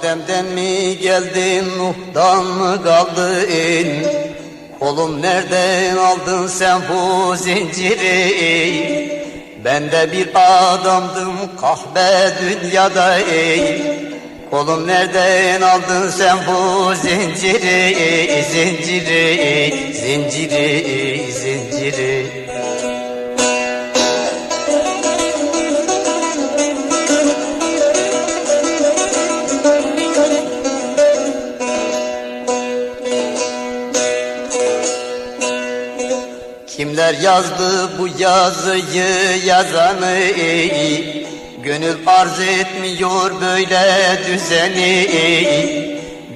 Adem'den mi geldin, Nuh'dan mı kaldın? Kolum nereden aldın sen bu zinciri? Ben de bir adamdım kahve dünyada ey. Kolum nereden aldın sen bu zinciri, zinciri, zinciri, zinciri? Kimler yazdı bu yazıyı yazanı Gönül arz etmiyor böyle düzeni.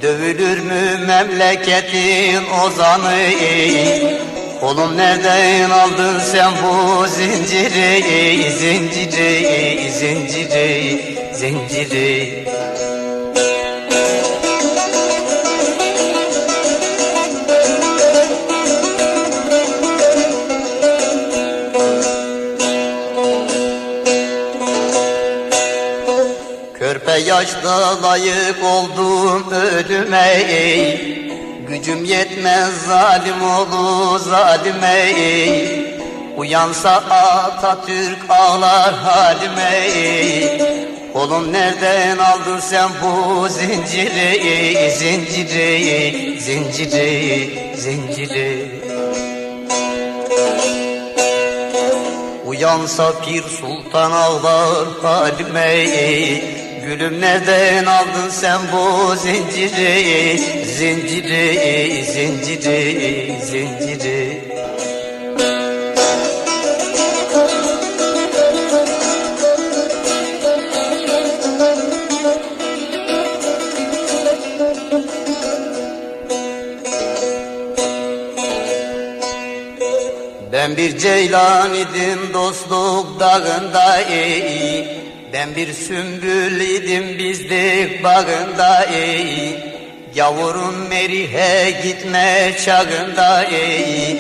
Dövülür mü memleketin ozanı? Kolum nereden aldın sen bu zinciri? Zinciri, zinciri, zinciri yaşta layık oldum ölüme ey. Gücüm yetmez zalim oğlu zalime ey. Uyansa Atatürk ağlar halime ey. Kolum nereden aldın sen bu zinciri, zinciri, zinciri, zinciri? Uyansa Pir Sultan ağlar halime ey. Gülüm nereden aldın sen bu zinciri, zinciri, zinciri, zinciri? Ben bir ceylan idim dostluk dağında ey Ben bir sümbül idim bizlik bağında ey. Yavrum Merihe gitme çağında ey.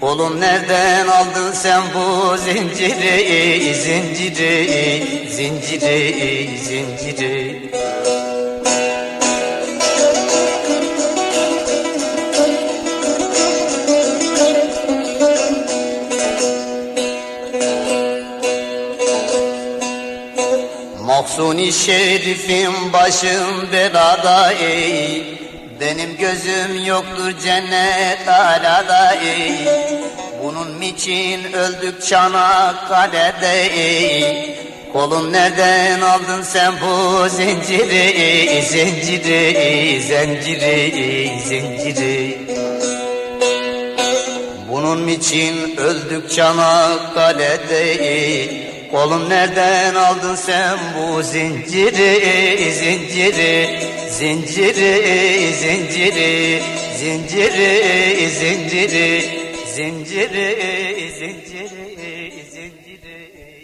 Kolum nereden aldın sen bu zinciri, zinciri, zinciri, zinciri? Mahsuni şerifim başım belada ey Benim gözüm yoktur cennet alada ey Bunun için öldük Çanakkale'de ey Kolum nereden aldın sen bu zinciri, zinciri, zinciri, zinciri? Bunun için öldük Çanakkale'de ey. Kolum nereden aldın sen bu zinciri, zinciri, zinciri, zinciri, zinciri, zinciri, zinciri, zinciri, zinciri.